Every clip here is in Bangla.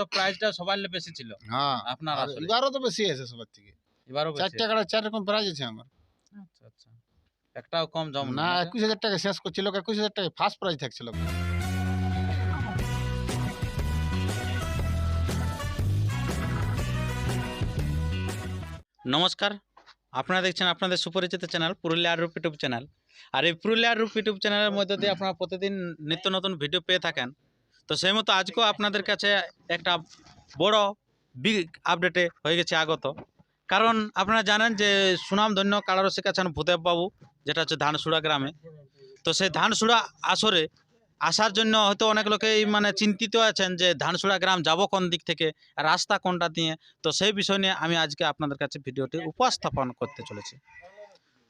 তো প্রাইসটা সবার বেশি ছিল। হ্যাঁ আপনার আসলে। এবারও তো বেশি আছে সবার থেকে। এবারও বেশি চারটে চার রকম প্রাইজ আছে আমার। আচ্ছা আচ্ছা। একটাও কম জম না একুশ হাজার টাকা শেষ করছিল একুশ হাজার টাকা ফার্স্ট প্রাইজ থাকছিল নমস্কার আপনারা দেখছেন আপনাদের সুপরিচিত চ্যানেল পুরুলিয়ার রূপ ইউটিউব চ্যানেল। আর এই পুরুলিয়ার রূপ ইউটিউব চ্যানেলের মধ্যে দিয়ে আপনারা প্রতিদিন নিত্য নতুন ভিডিও পেয়ে থাকেন। তো সেই মতো আজকেও আপনাদের কাছে একটা বড় বিগ আপডেটে হয়ে গেছে আগত। কারণ আপনারা জানেন যে সুনামধন্য কালারসিক আছেন ভূদেব বাবু যেটা হচ্ছে ধানসুড়া গ্রামে। তো সেই ধানসুড়া আসরে আসার জন্য হয়তো অনেক লোকেই মানে চিন্তিত আছেন যে ধানসুড়া গ্রাম যাব কোন দিক থেকে রাস্তা কোনটা দিয়ে? তো সেই বিষয় নিয়ে আমি আজকে আপনাদের কাছে ভিডিওটি উপস্থাপন করতে চলেছি।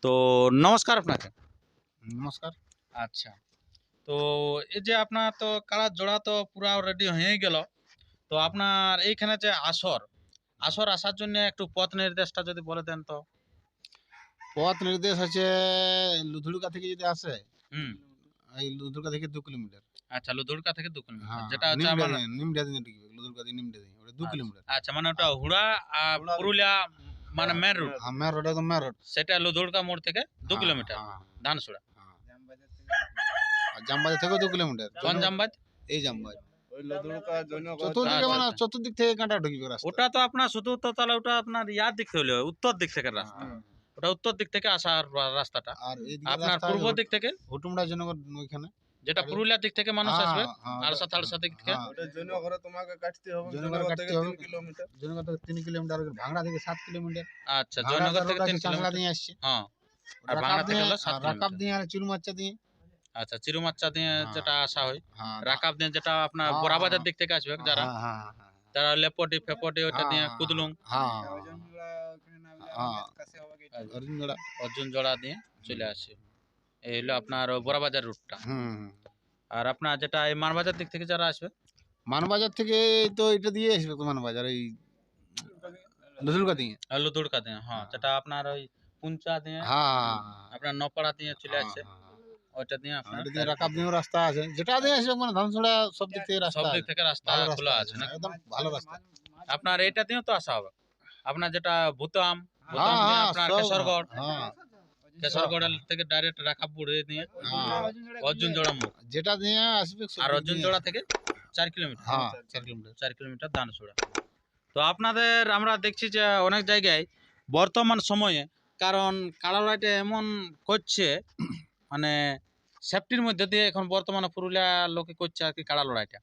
তো নমস্কার আপনাকে। নমস্কার। আচ্ছা। তো এই যে আপনার তো কালার জোড়া তো পুরা রেডি হয়ে গেল। তো আপনার এইখানে যে আসর আসর আসার জন্য একটু পথ নির্দেশটা যদি বলে দেন তো। পথ নির্দেশ আছে লুধুড়কা থেকে যদি আসে হুম। এই লুধুড়কা থেকে দু কিলোমিটার। আচ্ছা লুধুড়কা থেকে দু কিলোমিটার। হ্যাঁ যেটা হচ্ছে আমার নিমডা দিনে ঢুকবে লুধুড়কা দিয়ে নিমডা দিনে ওটা দু আচ্ছা। কিলোমিটার। আচ্ছা মানে ওটা হুড়া আর পুরুলিয়া মানে মেন রুট হ্যাঁ মেন রোড একদম মেন রোড সেটা লুধুড়কা মোড় থেকে দু হ্যাঁ, কিলোমিটার হ্যাঁ, ধানসুড়া। হ্যাঁ। আর থেকেও দু কিলোমিটার। কোন জামবাদ এই জৈনগর চতুর্দিকে আচ্ছা, মানে আচ্ছা। চতুর্দিক থেকে কাঁটা ঢুকবে রাস্তা। ওটা তো আপনার শুধু তো তাহলে ওটা আপনার ইয়ার দিক থেকে হলো উত্তর দিক থেকে রাস্তা। হ্যাঁ। ওটা উত্তর দিক থেকে আসার রাস্তাটা। আর আপনার পূর্ব দিক থেকে? হুটুমড়া জনগণ ওইখানে। যেটা পুরুলিয়ার দিক থেকে মানুষ হ্যাঁ, আসবে হ্যাঁ, আরসা ওটা- থালসা দিক থেকে। হ্যাঁ, তোমাকে কাটতে হবে জৈনগরে জৈনগর থেকে হবে। তিন কিলোমিটার। জনগণ থেকে তিন কিলোমিটার ভাঙড়া থেকে সাত কিলোমিটার। আচ্ছা জয়নগর থেকে তিন কিলোমিটার। দিয়ে আসছে। হ্যাঁ। আর ভাঙড়া থেকে হলো সাত আর রাকাব দিয়ে আর চুরমাচ্চা দিয়ে। আচ্ছা চিরুমাচ্চা দিয়ে হ্যাঁ। যেটা আসা হয় হ্যাঁ রাকাব দিয়ে যেটা আপনার হ্যাঁ, বোরাবাজার হ্যাঁ। দিক থেকে আসবে যারা হ্যাঁ, হ্যাঁ, হ্যাঁ, যারা লেপটি ফেপটি ওটা দিয়ে হ্যাঁ, কুদলুং অর্জুন জোড়া? দিয়ে চলে আসে। এই হলো আপনার বোরাবাজার রুটটা। আর আপনার যেটা এই মানবাজার দিক থেকে যারা আসবে? মানবাজার থেকে তো এটা দিয়ে আসবে তো মানবাজার এই লুধুলকা দিয়ে। আলু দুড়কা দিয়ে হ্যাঁ যেটা আপনার ওই পুঞ্চা দিয়ে হ্যাঁ আপনার নপাড়া দিয়ে চলে আসছে হ্যাঁ। দিয়ে আপনার এটা দিয়ে রাকাব দিয়েও রাস্তা আছে। যেটা দিয়ে আসবে মানে ধানছড়া সব দিক থেকে রাস্তা সব দিক থেকে রাস্তা খোলা আছে? একদম ভালো রাস্তা। আপনার এইটা দিয়েও তো আসা হবে। আপনার যেটা ভুতাম ভূতাম হ্যাঁ দিয়ে হ্যাঁ আপনার কেশরগড়। হ্যাঁ কেশরগড় থেকে ডাইরেক্ট রাখাপুর দিয়ে। অর্জুন জোড়া মুখ যেটা দিয়ে আসবে আর দিক অর্জুন জোড়া থেকে চার কিলোমিটার। হ্যাঁ চার কিলোমিটার। চার কিলোমিটার দানসুড়া তো আপনাদের আমরা দেখছি যে অনেক জায়গায় বর্তমান সময়ে কারণ কালারলাইটে এমন করছে মানে সেফটির মধ্যে দিয়ে এখন বর্তমানে পুরুলিয়া লোকে করছে আর কি কাড়া লড়াইটা।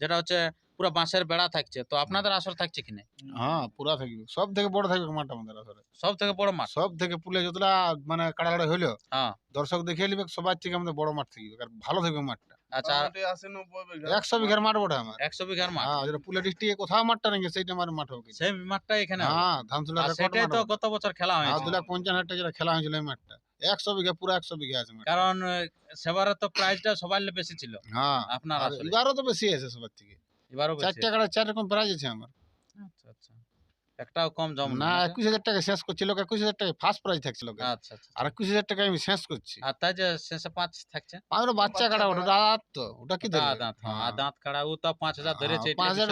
যেটা হচ্ছে পুরো বাঁশের বেড়া থাকছে। তো আপনাদের আসর থাকছে কিনা? হ্যাঁ পুরা থাকবে। সব থেকে বড় থাকবে মাঠটা আমাদের আসলে। সব থেকে বড় মাঠ? সব থেকে পুলে যতটা মানে কাড়াকাড়ি হইল হ্যাঁ। দর্শক দেখে নিবে সবার থেকে আমাদের বড় মাঠ থাকবে। আর ভালো থাকবে মাঠটা। আচ্ছা একশো বিঘার মাঠ বটে আমার। একশো বিঘার মাঠ? হ্যাঁ যেটা পুলে ডিস্ট্রিক্টে কোথাও মাঠটা নেই সেইটা আমার মাঠ হবে সেই মাঠটা এখানে হ্যাঁ ধানসুলা সেটাই তো গত বছর খেলা হ্যাঁ হয়েছে। দু লাখ পঞ্চান্ন হাজার টাকা যেটা খেলা হয়েছিল এই মাঠটা। একশো বিঘা পুরো একশো বিঘা আছে কারণ সেবারে তো প্রাইসটা সবার বেশি ছিল। হ্যাঁ আপনার এবারও তো বেশি আছে সবার থেকে। এবারও চারটে কাড়া চার রকম প্রাইজ আছে আমার। আচ্ছা আচ্ছা। একটাও কম জম না একুশ হাজার টাকা শেষ করছিল একুশ হাজার টাকা ফার্স্ট প্রাইজ থাকছিল আচ্ছা আর একুশ হাজার টাকা আমি শেষ করছি। আর তাই যে শেষে পাঁচ থাকছে? আমার বাচ্চা কাটা ওটা দাঁত তো ওটা কি ওটা দাঁত হ্যাঁ, হ্যাঁ। দাঁত কাড়া ও তো পাঁচ হাজার ধরেছে হ্যাঁ, পাঁচ হাজার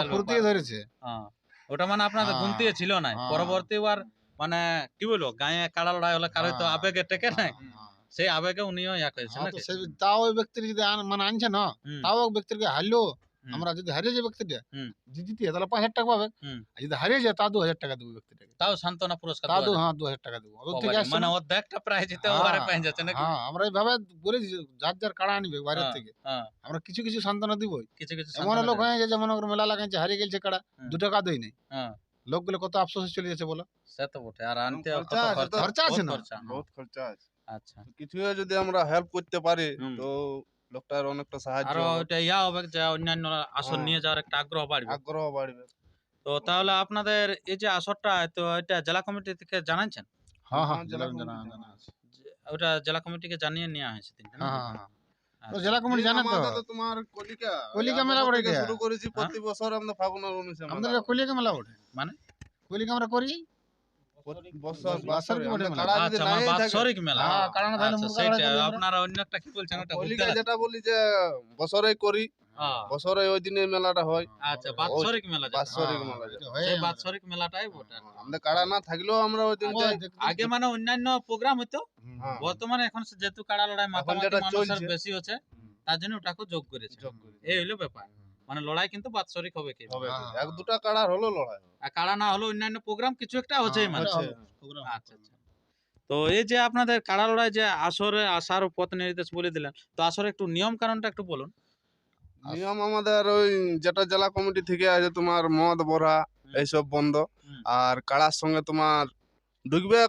ধরেছে। হ্যাঁ ওটা মানে আপনাদের হ্যাঁ, গুনতে ছিল না। পরবর্তী বার মানে কি বলব গায়ে কাড়া লড়াই হলে কারও তো হ্যাঁ। আবেগে টেকে নাই হ্যাঁ। সেই আবেগে উনিও ইয়া করেছে হ্যাঁ, তো নাকি সে- তাও ওই ব্যক্তির যদি আন- মানে আনছে না হুম, তাও ওই ব্যক্তিকে হারলো হুম। আমরা যদি হারিয়ে যায় ব্যক্তিটা হুম। যদি জিতে তাহলে পাঁচ হাজার টাকা পাবে হুম। আর যদি হারিয়ে যায় তা দু হাজার টাকা দেবো ব্যক্তিটাকে তাও সান্ত্বনা পুরস্কার তা দেওয়া দু যায়। হ্যাঁ দু হাজার টাকা দেবো ওদের থেকে ওবারে, আসছে মানে না। অর্ধেকটা প্রায় জিতে হ্যাঁ, ওভারে পেয়ে যাচ্ছে নাকি হ্যাঁ আমরা এইভাবে বলেছি যে যার যার কাড়া আনবে বাইরের হ্যাঁ, থেকে হ্যাঁ আমরা কিছু কিছু সান্ত্বনা দিবই কিছু কিছু এমন সান্ত্বনা লোক দেয়। হয় যে যেমন ওর মেলা লাগাইছে হারিয়ে গেছে কাড়া হুম। দু টাকা দেয় নাই হ্যাঁ লোকগুলো কত আফসোস চলে যাচ্ছে বলো? সে তো বটে। আর আনতে খরচা কত আছে খরচা? খরচা আছে না? বহুত খরচা আছে। আচ্ছা। কিছু যদি আমরা হেল্প করতে পারি তো লোকটার অনেকটা সাহায্য আরও ওইটা ইয়া হবে যে অন্যান্য আসন হ্যাঁ। নিয়ে যাওয়ার একটা আগ্রহ বাড়বে। আগ্রহ বাড়বে। তো তাহলে আপনাদের এই যে আসরটা তো এটা জেলা কমিটি থেকে জানাইছেন? হ্যাঁ হ্যাঁ হ্যাঁ, জেলা জানা কমিটি জানা আছে। ওটা জেলা কমিটিকে জানিয়ে নেওয়া হয়েছে তিনটে হ্যাঁ হ্যাঁ হ্যাঁ। তো আচ্ছা। জেলা কমিটি জানে তো? তোমার কলিকা। কলিকা মেলা বছর বটে থেকে এটা। শুরু করেছি প্রতি বছর আমরা ফাগুনের উনিশে আমাদের কলিকা মেলা ওঠে মানে? কলিকা আমরা করি। আচ্ছা মানে হ্যাঁ আচ্ছা। আপনারা অন্য একটা কি বলছেন বছরে করি। হ্যাঁ, বছরে ওই দিনে মেলাটা হয়। আচ্ছা বাৎসরিক মেলা বাৎসরিক হ্যাঁ, মেলা। হয় সেই বাৎসরিক মেলাটাই বটে। আমাদের কাড়া না থাকলেও আমরা ওই দিন আগে মানে অন্যান্য প্রোগ্রাম হইতো হ্যাঁ। বর্তমানে এখন যেহেতু কাড়া লড়াই মাতামাতি বেশি হচ্ছে তার জন্য ওটাকে যোগ করেছে। এই হইল ব্যাপার। মানে লড়াই কিন্তু বাৎসরিক হবে কি হবে। হ্যাঁ। এক দুটা কাড়ার হলো লড়াই। আর কাড়া না হলো অন্যান্য প্রোগ্রাম কিছু একটা হ্যাঁ, মানে। হচ্ছে। হচ্ছে। আচ্ছা আচ্ছা। তো এই যে আপনাদের কাড়া লড়াই যে আসরে আসার পথ নির্দেশ বলে দিলেন তো আসরে একটু নিয়ম কারণটা একটু বলুন। নিয়ম আমাদের ওই যেটা জেলা কমিটি থেকে আছে তোমার মদ বড়া এইসব বন্ধ। আর কাড়ার সঙ্গে তোমার ঢুকবে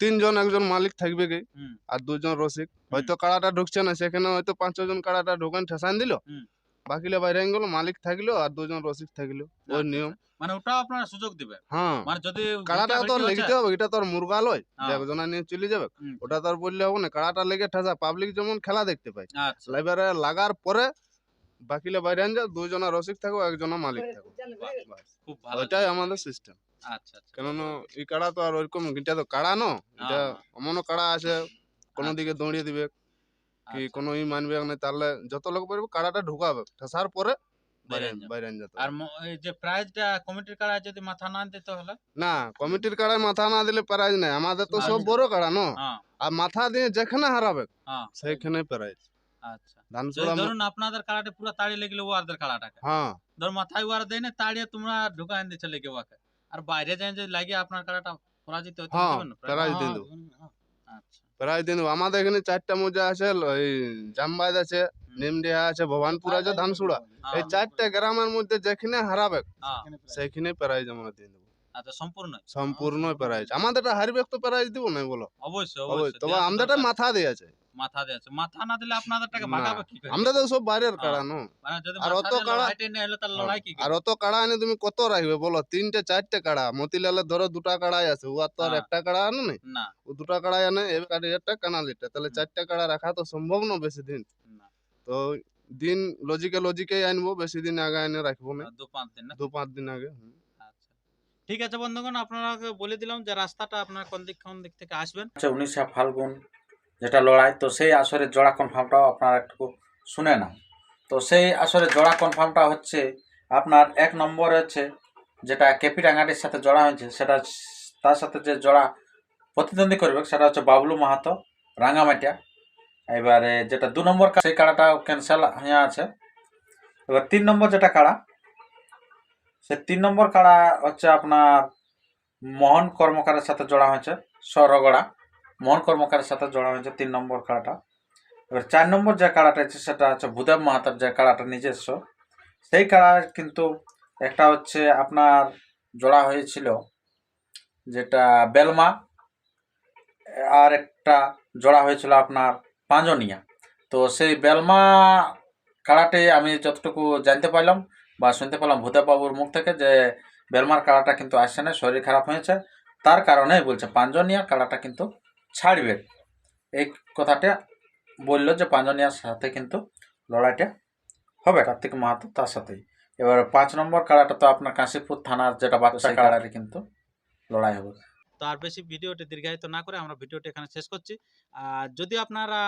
তিনজন একজন মালিক থাকবে কি আর দুজন রসিক। হয়তো কাড়াটা ঢুকছে না সেখানে হয়তো পাঁচ ছজন কাড়াটা ঢোকান ঠেসান দিল। বাকিলে বাইরে গেল মালিক থাকল আর দুজন রসিক থাকল। ওই আচ্ছা, নিয়ম। মানে ওটাও আপনারা সুযোগ দিবে হ্যাঁ। মানে যদি কাড়াটা তো ভিটাভিটি হবে এটা তো আর মুরগা লয় হ্যাঁ। একজনা নিয়ে চলে যাবে ওটা তো আর বললে হবে না। কাড়াটা লেগে ঠেসা পাবলিক যেমন খেলা দেখতে পায়। আচ্ছা। এবারে লাগার পরে বাকিলে বাইরে আন যা দুজনা রসিক থাকো একজনা মালিক থাকো। খুব ভালো। ওইটাই আমাদের সিস্টেম আচ্ছা আচ্ছা। কেননা এই কাড়া তো আর ওইরকম এটা তো কাড়া ন এটা। এমনও কাড়া আছে কোনো আচ্ছা। দিকে দৌড়িয়ে দিবে কি আচ্ছা। কোনো ই মানবে না তাহলে যত লোক পারবে কাড়াটা ঢুকাবে ঠেসার পরে আর। যে প্রাইজটা কমিটির কাড়া যদি মাথা না দিতে হলে না কমিটির কাড়ায় মাথা না দিলে প্রাইজ নাই। আমাদের তো সব। বড় কাড়া ন হ্যাঁ। আর মাথা দিয়ে যেখানে হারাবে হ্যাঁ। সেইখানে প্রাইজ আচ্ছা। ধান যদি ধরুন আপনাদের কাড়াটা পুরো তাড়িয়ে লেগেলো ওয়ারদের কাড়াটাকে। হ্যাঁ। ধর মাথায় ওয়ার দেয় না তাড়িয়ে তোমরা ঢুকায় দিচ্ছে লেগে ওয়াকে। আর বাইরে যায় যে লাগিয়ে আপনার কাড়াটা পরাজিত হইতে হ্যাঁ? প্রাইজ হ্যাঁ, আচ্ছা। প্রাইজ আমাদের এখানে চারটা মজা আছে এই জামবাইদ আছে নিমডিহা আছে ভবানপুর আছে ধানসুড়া। এই চারটা গ্রামের মধ্যে যেখানে হারাবে হ্যাঁ, সেইখানে প্রাইজ আমরা দিয়ে দেবো। আচ্ছা সম্পূর্ণ। সম্পূর্ণ প্রাইজ আমাদেরটা হারবে তো প্রাইজ দিব না বলো? অবশ্যই অবশ্যই। তবে আমাদেরটা মাথা দিয়ে আছে। মাথা দিয়েছে মাথা না দিলে আপনাদের টাকা না, ভাগাবে কি করে? আমরা তো সব বাইরের হ্যাঁ। কাড়া নো? মানে যদি আর অত কাড়া- লড়াইটা নিয়ে এলো তাহলে লড়াই কি আর অত কাড়া এনে তুমি কত রাখবে বলো? তিনটে চারটে কাড়া। মতিলালে ধরো দুটা কাড়াই আছে ও আর তো আর। একটা কাড়া আনে না। ও দুটা কাড়াই আনে এবার একটা কানালিটা তাহলে। চারটা কাড়া রাখা তো সম্ভব না বেশি দিন। না। তো দিন লজিকে লজিকে আনব বেশি দিন আগে এনে রাখব না। দু পাঁচ দিন না? দু পাঁচ দিন আগে আচ্ছা। ঠিক আছে বন্ধুগণ আপনারাকে বলে দিলাম যে রাস্তাটা আপনার কোন দিক কোন দিক থেকে আসবেন। হচ্ছে উনিশে ফাল্গুন যেটা লড়াই, তো সেই আসরের জোড়া কনফার্মটাও আপনারা একটু শুনে না তো সেই আসরের জোড়া কনফার্মটা হচ্ছে আপনার এক নম্বরে হচ্ছে যেটা কেপি রাঙ্গাটির সাথে জোড়া হয়েছে, সেটা তার সাথে যে জোড়া প্রতিদ্বন্দ্বী করবে, সেটা হচ্ছে বাবলু মাহাতো, রাঙ্গামাটিয়া। এবারে যেটা দু নম্বর সেই কাড়াটাও ক্যান্সেল হয়ে আছে। এবার তিন নম্বর যেটা কাড়া সে তিন নম্বর কাড়া হচ্ছে আপনার মোহন কর্মকারের সাথে জোড়া হয়েছে, সরগড়া। মোহন কর্মকারের সাথে জোড়া হয়েছে তিন নম্বর কাড়াটা এবার চার নম্বর যে কাড়াটা আছে, সেটা হচ্ছে ভূদেব মাহাতার যে কাড়াটা নিজস্ব। সেই কাড়া কিন্তু একটা হচ্ছে আপনার জোড়া হয়েছিল, যেটা বেলমা, আর একটা জোড়া হয়েছিল আপনার পাঁজনিয়া তো সেই বেলমা কাড়াটি আমি যতটুকু জানতে পারলাম বা শুনতে পেলাম ভূদেব বাবুর মুখ থেকে যে বেলমার কাড়াটা কিন্তু আসছে না শরীর খারাপ হয়েছে। তার কারণেই বলছে পাঁচজনিয়া কাড়াটা কিন্তু ছাড়বে। এই কথাটা বলল যে পাঁচজনিয়ার সাথে কিন্তু লড়াইটা হবে কার্তিক মাহাতো তার সাথেই। এবার পাঁচ নম্বর কাড়াটা তো আপনার কাশীপুর থানার যেটা বাচ্চা কাড়ারে কিন্তু লড়াই হবে। তো আর বেশি ভিডিওটি দীর্ঘায়িত না করে আমরা ভিডিওটি এখানে শেষ করছি। আর যদি আপনারা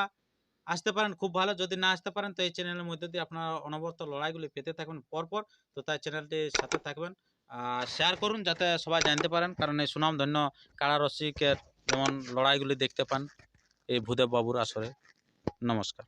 আসতে পারেন খুব ভালো। যদি না আসতে পারেন তো এই চ্যানেলের মধ্যে দিয়ে আপনারা অনবরত লড়াইগুলি পেতে থাকবেন পরপর। তো তাই চ্যানেলটির সাথে থাকবেন। আর শেয়ার করুন যাতে সবাই জানতে পারেন। কারণ এই সুনাম ধন্য কারা রসিকের যেমন লড়াইগুলি দেখতে পান এই ভূদেব বাবুর আসরে। নমস্কার।